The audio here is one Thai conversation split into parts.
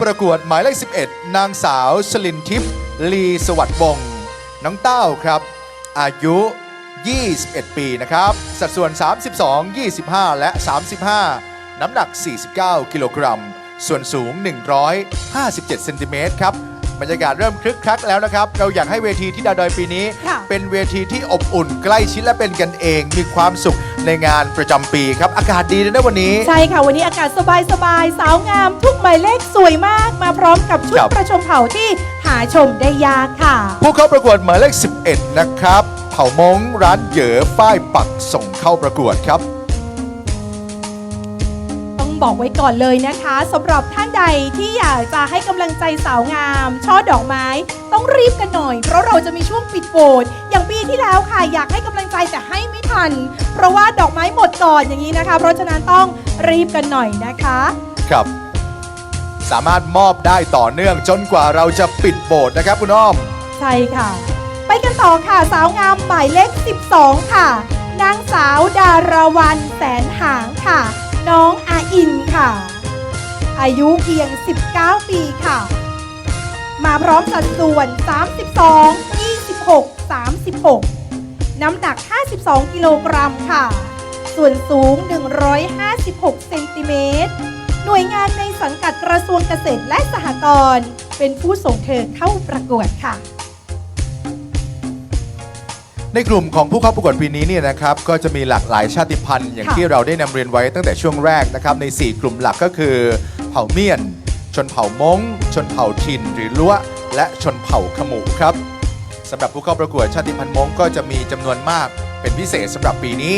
ประกวดหมายเลข 11 นางสาวชลินทิพย์ลีสวัสดิ์วงศ์น้องเต้าครับ อายุ 21 ปีนะครับ สัดส่วน 32 25 และ 35 น้ำหนัก 49 กิโลกรัม ส่วนสูง 157 เซนติเมตรครับ บรรยากาศเริ่มคลึกคลักแล้วนะครับ เราอยากให้เวทีที่ดาวดอยปีนี้ ค่ะ เป็นเวทีที่อบอุ่นใกล้ชิดและเป็นกันเอง มีความสุขในงานประจำปีครับ อากาศดีเลยนะวันนี้ ใช่ค่ะ วันนี้อากาศสบายสบายๆสาวงาม ทุกหมายเลขสวยมาก มาพร้อมกับชุดครับ ประชมเผ่าที่หาชมได้ยากค่ะ ผู้เข้าประกวดหมายเลข 11 นะครับ เผ่ามงร้านเหยอฝ้ายปักส่งเข้าประกวดครับต้อง บอกไว้ก่อนเลยนะคะสำหรับท่านใดที่อยากจะให้กำลังใจสาวงาม ช่อดอกไม้ ต้องรีบกันหน่อย เพราะเราจะมีช่วงปิดโหวตอย่างปีที่แล้วค่ะ อยากให้กำลังใจแต่ให้ไม่ทัน เพราะว่าดอกไม้หมดก่อนอย่างนี้นะคะ เพราะฉะนั้นต้องรีบกันหน่อยนะคะ ครับ สามารถมอบได้ต่อเนื่องจนกว่าเราจะปิดโบสถ์นะครับคุณอ้อม ใช่ค่ะ ไปกันต่อค่ะสาวงามหมายเลข 12 ค่ะ นางสาวดาราวันแสนหางค่ะ น้องอาอินค่ะ อายุเพียง 19 ปีค่ะ มาพร้อมสัดส่วน 32 26 36 น้ำหนัก 52 กิโลกรัมค่ะ ส่วนสูง 156 เซนติเมตร หน่วยงานในสังกัดกระทรวงเกษตรและสหกรณ์ เป็นผู้ส่งเธอเข้าประกวดค่ะ ในกลุ่มของผู้เข้าประกวดปีนี้เนี่ยนะครับก็จะมีหลากหลายชาติพันธุ์ อย่างค่ะที่เราได้นำเรียนไว้ตั้งแต่ช่วงแรกนะครับใน 4 กลุ่มหลักก็คือ เผ่าเมียน ชนเผ่ามงชนเผ่าทินหรือล้วและชนเผ่าขมูครับสำหรับผู้เข้าประกวดชาติพันธุ์มงก็จะมีจำนวนมากเป็นพิเศษสำหรับปีนี้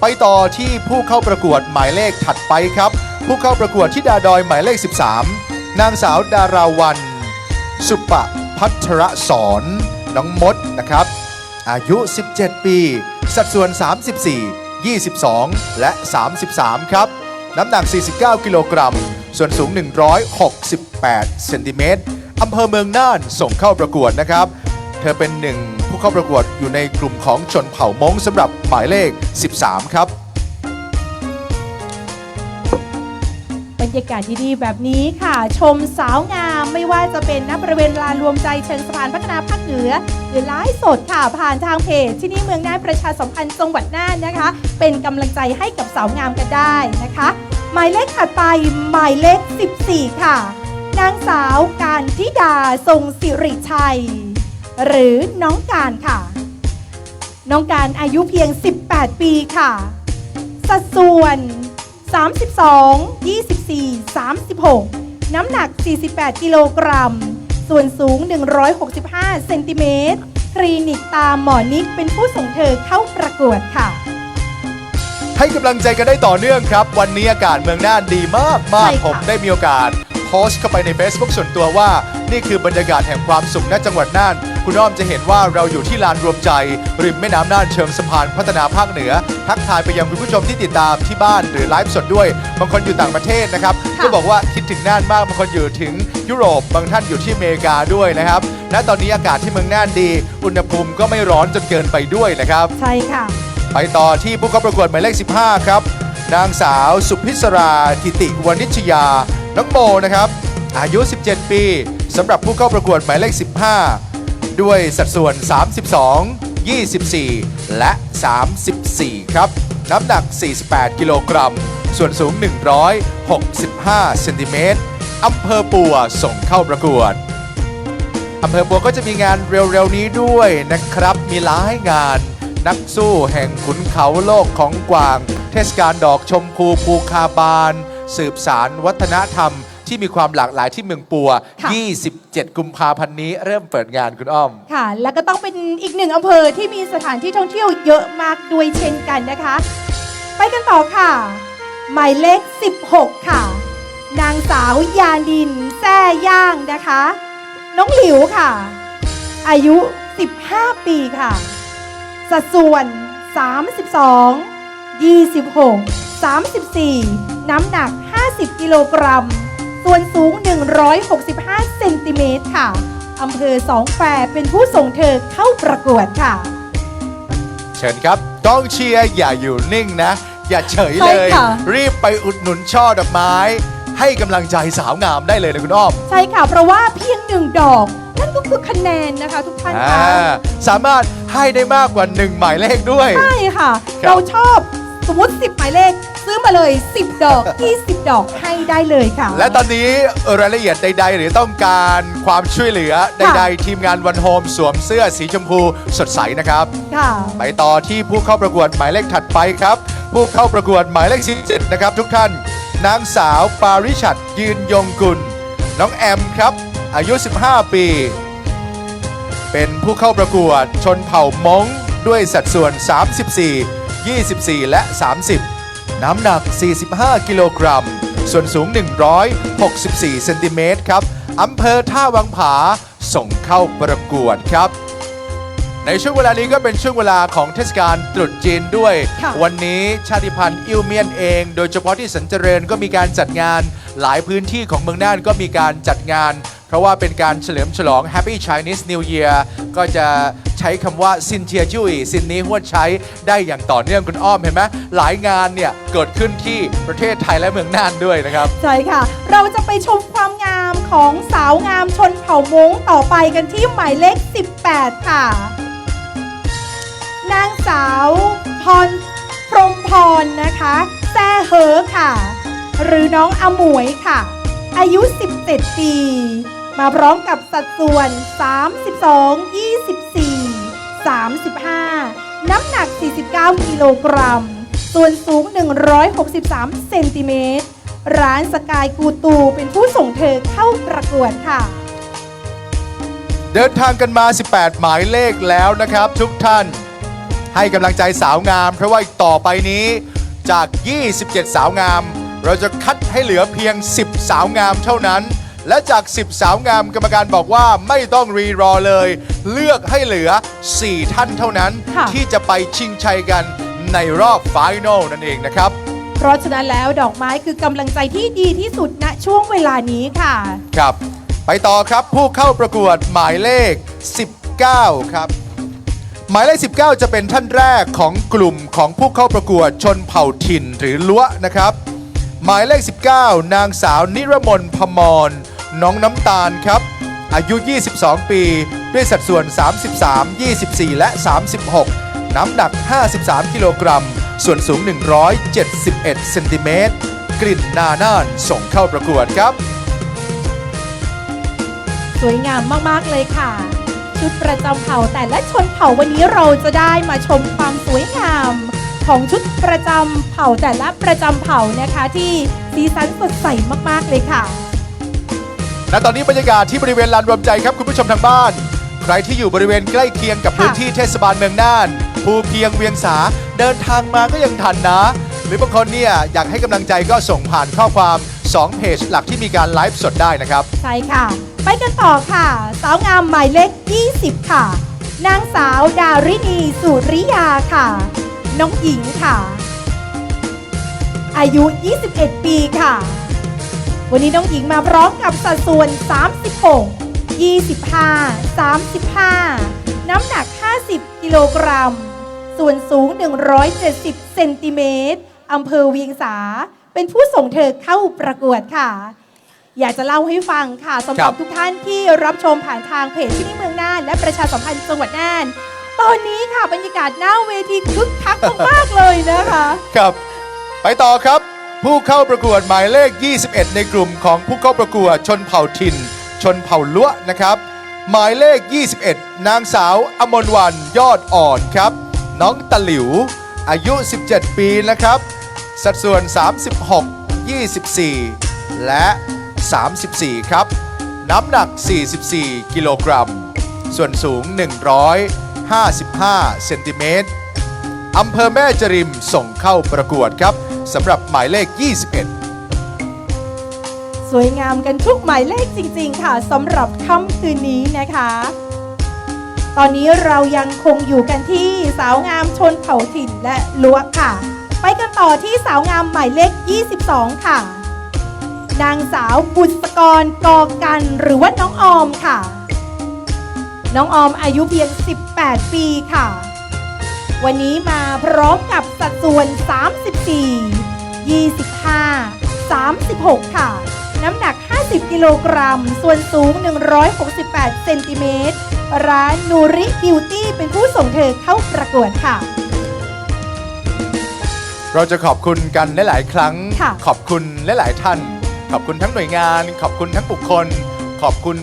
ไปต่อที่ผู้เข้าประกวดหมายเลขถัดไปครับ ผู้เข้าประกวดที่ดาดอยหมายเลข 13 นางสาวดาราวัน สุปะพัทรสอนน้องมดนะครับ อายุ 17 ปี สัดส่วน 34 22 และ 33 ครับ น้ำหนัก 49 กิโลกรัม ส่วนสูง 168 เซนติเมตรอำเภอเมืองน่านส่งเข้าประกวดนะครับ เธอเป็นหนึ่งผู้เข้าประกวดอยู่ในกลุ่มของชนเผ่ามงสำหรับหมายเลข 13 ครับ ยากาศดีๆแบบนี้ค่ะ ชมสาวงามไม่ว่าจะเป็นณบริเวณลานรวมใจเชิงสะพานพัฒนาภาคเหนือ หรือไลฟ์สดค่ะผ่านทางเพจ ที่นี่เมืองน่านประชาสัมพันธ์จังหวัดน่านนะคะ เป็นกำลังใจให้กับสาวงามกันได้นะคะ หมายเลขถัดไปหมายเลข 14 ค่ะ นางสาวการทิดาทรงสิริชัย หรือน้องการค่ะ น้องการอายุเพียง 18 ปีค่ะ สัดส่วน 32 24 36 น้ำหนัก 48 กิโลกรัม ส่วนสูง 165 เซนติเมตรคลินิกตามหมอนิกเป็นผู้ส่งเธอเข้าประกวดค่ะ ให้กำลังใจกันได้ต่อเนื่องครับ วันนี้อากาศเมืองน่านดีมากมาใช่กค่ะ ผมได้มีโอกาส โพสต์เข้าไปใน Facebook ส่วนตัวว่า นี่คือบรรยากาศแห่งความสุขณจังหวัดน่าน คุณอ้อมจะเห็นว่าเราอยู่ที่ลานรวมใจ ริมแม่น้ำน่านเชิงสะพานพัฒนาภาคเหนือ ทักทายไปยังคุณผู้ชมที่ติดตามที่บ้านหรือไลฟ์สดด้วย บางคนอยู่ต่างประเทศนะครับค่ะ ก็บอกว่าคิดถึงน่านมากบางคนอยู่ถึงยุโรปบางท่านอยู่ที่อเมริกาด้วยนะครับณตอนนี้อากาศที่เมืองน่านดี อุณหภูมิก็ไม่ร้อนจนเกินไปด้วยนะครับ ใช่ค่ะ ไปต่อที่ผู้เข้าประกวดหมายเลข 15 ครับ นางสาวสุพิศรา ทิติวณิชยา น้องโมนะครับ อายุ 17 ปีสำหรับผู้เข้าประกวดหมายเลข 15 ด้วยสัดส่วน 32 24 และ 34 ครับ น้ำหนัก 48 กิโลกรัม ส่วนสูง 165 เซนติเมตรอำเภอปัวส่งเข้าประกวดอำเภอบัวก็จะมีงานเร็วๆนี้ด้วยนะครับ มีหลายงาน นักสู้แห่งขุนเขาโลกของกวาง เทศกาลดอกชมพูภูคาบาน สืบสารวัฒนธรรมที่มีความหลากหลายที่เมืองปัว ค่ะ 27 กุมภาพันธ์นี้เริ่มเปิดงานคุณอ้อม ค่ะ แล้วก็ต้องเป็นอีกหนึ่งอำเภอที่มีสถานที่ท่องเที่ยวเยอะมากด้วยเช่นกันนะคะ ไปกันต่อค่ะ หมายเลข 16 ค่ะ นางสาวยาดินแซ่ย่างนะคะ น้องหลิวค่ะ อายุ 15 ปีค่ะ สัดส่วน 32 26 34 น้ำหนัก 50 กิโลกรัม ส่วนสูง 165 เซนติเมตรค่ะอำเภอสองแควเป็นผู้ส่งเธอเข้าประกวดค่ะ เชิญครับกองเชียร์อย่าอยู่นิ่งนะ อย่าเฉยเลย ใช่ค่ะ รีบไปอุดหนุนช่อดอกไม้ ให้กำลังใจสาวงามได้เลยนะคุณอ้อม ใช่ค่ะ เพราะว่าเพียงหนึ่งดอก นั่นก็คือคะแนนนะคะทุกท่านอ่า คะสามารถให้ได้มากกว่า 1 หมายเลขด้วย ใช่ค่ะ ครับ เราชอบ สมมติ 10 หมายเลข ซื้อมาเลย 10 ดอก 20 ดอกให้ได้เลยค่ะ และตอนนี้รายละเอียดใด ๆ หรือต้องการความช่วยเหลือใด ๆ ทีมงานวันโฮมสวมเสื้อสีชมพูสดใสนะครับ ค่ะ ไปต่อที่ผู้เข้าประกวดหมายเลขถัดไปครับ ผู้เข้าประกวดหมายเลข17นะครับ ทุกท่าน นางสาวปาริชัดยืนยงกุล น้องแอมครับ อายุ 15 ปี เป็นผู้เข้าประกวดชนเผ่ามงด้วยสัดส่วน 34 24 และ 30 น้ำหนัก 45 กิโลกรัม ส่วนสูง 164 เซนติเมตรครับอำเภอท่าวังผาส่งเข้าประกวดครับ ในช่วงเวลานี้ก็เป็นช่วงเวลาของเทศกาลตรุษจีนด้วยค่ะวันนี้ชาติพันธุ์อิวเมียนเอง โดยเฉพาะที่สันเจริญก็มีการจัดงาน หลายพื้นที่ของเมืองน่านก็มีการจัดงาน เพราะว่าเป็นการเฉลิมฉลอง Happy Chinese New Year ก็จะใช้คำว่าซินเทียจุยซินนี้หวดใช้ได้อย่างต่อเนื่องคุณอ้อมเห็นไหมหลายงานเนี่ย เกิดขึ้นที่ประเทศไทยและเมืองน่านด้วยนะครับ ใช่ค่ะ เราจะไปชมความงามของสาวงามชนเผ่ามงต่อไปกันที่หมายเลข 18 ค่ะ นางสาวพรพรมพรนะคะ แซ่เหอค่ะ หรือน้องอมวยค่ะ อายุ 17 ปี มาพร้อมกับสัดส่วน 32 24 35 น้ำหนัก 49 กิโลกรัม ส่วนสูง 163 เซนติเมตร ร้านสกายกูตูเป็นผู้ส่งเธอเข้าประกวดค่ะเดินทางกันมา 18 หมายเลขแล้วนะครับ ทุกท่านให้กำลังใจสาวงาม เพราะว่าต่อไปนี้จาก 27 สาวงาม เราจะคัดให้เหลือเพียง 10 สาวงามเท่านั้น และจาก 10 สาวงามกรรมการบอกว่าไม่ต้องรีรอเลย เลือกให้เหลือ 4 ท่านเท่านั้น ค่ะ ที่จะไปชิงชัยกันในรอบไฟนอลนั่นเองนะครับ เพราะฉะนั้นแล้วดอกไม้คือกำลังใจที่ดีที่สุดณช่วงเวลานี้ค่ะ ครับ ไปต่อครับผู้เข้าประกวดหมายเลข 19 ครับ หมายเลข 19 จะเป็นท่านแรกของกลุ่มของผู้เข้าประกวดชนเผ่าถิ่นหรือล้วนะครับ หมายเลข 19 นางสาวนิรมนพมร น้องน้ำตาลครับ อายุ 22 ปี ด้วยสัดส่วน 33 24 และ 36 น้ำหนัก 53 กิโลกรัม ส่วนสูง 171 เซนติเมตร กลิ่นนาน่านส่งเข้าประกวดครับ สวยงามมาก ๆ เลยค่ะ ชุดประจำเผ่าแต่ละชนเผ่าวันนี้เราจะได้มาชมความสวยงาม ของชุดประจำเผ่าแต่ละประจำเผ่านะคะที่สีสันสดใสมากๆเลยค่ะ และตอนนี้บรรยากาศที่บริเวณลานรวมใจครับคุณผู้ชมทางบ้าน ใครที่อยู่บริเวณใกล้เคียงกับค่ะพื้นที่เทศบาลเมืองน่านภูเพียงเวียงสาเดินทางมาก็ยังทันนะ หรือบางคนเนี่ยอยากให้กำลังใจก็ส่งผ่านข้อความ2เพจหลักที่มีการไลฟ์สดได้นะครับ ใช่ค่ะ ไปกันต่อค่ะ สาวงามหมายเลข 20 ค่ะ นางสาวดารินีสุริยาค่ะ น้องหญิงค่ะ อายุ 21 ปีค่ะ วันนี้น้องหญิงมาพร้อมกับสัดส่วน 36 25 35 น้ำหนัก 50 กิโลกรัม ส่วนสูง 170 เซนติเมตรอำเภอเวียงสา เป็นผู้ส่งเธอเข้าประกวดค่ะ อยากจะเล่าให้ฟังค่ะสำหครัรับบทุกท่านที่รับชมผ่านทางเพจที่นี่เมืองน่านและประชาสัมพันธ์จังหวัดน่าน ตอนนี้ค่ะบรรยากาศหน้าเวทีคึกคักมากๆเลยนะคะ ครับ ไปต่อครับ ผู้เข้าประกวดหมายเลข 21 ในกลุ่มของผู้เข้าประกวดชนเผ่าถิ่น ชนเผ่าล้วนะครับ หมายเลข 21 นางสาวอมรวันยอดอ่อนครับ น้องตะหลิว อายุ 17 ปีนะครับ สัดส่วน 36 24 และ 34 ครับ น้ำหนัก 44 กิโลกรัม ส่วนสูง 55 เซนติเมตรอำเภอแม่จริมส่งเข้าประกวดครับสำหรับหมายเลข 21 สวยงามกันทุกหมายเลขจริง ๆ ค่ะสำหรับค่ำคืนนี้นะคะ ตอนนี้เรายังคงอยู่กันที่สาวงามชนเผ่าถิ่นและลวกค่ะ ไปกันต่อที่สาวงามหมายเลข 22 ค่ะ นางสาวบุษกรกอกันหรือว่าน้องออมค่ะ น้องออมอายุเพียง 18 ปีค่ะ วันนี้มาพร้อมกับสัดส่วน 34 25 36 ค่ะ น้ำหนัก 50 กิโลกรัม ส่วนสูง 168 เซนติเมตร ร้านนูริบิวตี้เป็นผู้ส่งเธอเข้าประกวดค่ะ เราจะขอบคุณกันหลาย ๆ ครั้ง ค่ะ ขอบคุณหลาย ๆ ท่าน ขอบคุณทั้งหน่วยงาน ขอบคุณทั้งบุคคล ขอบคุณ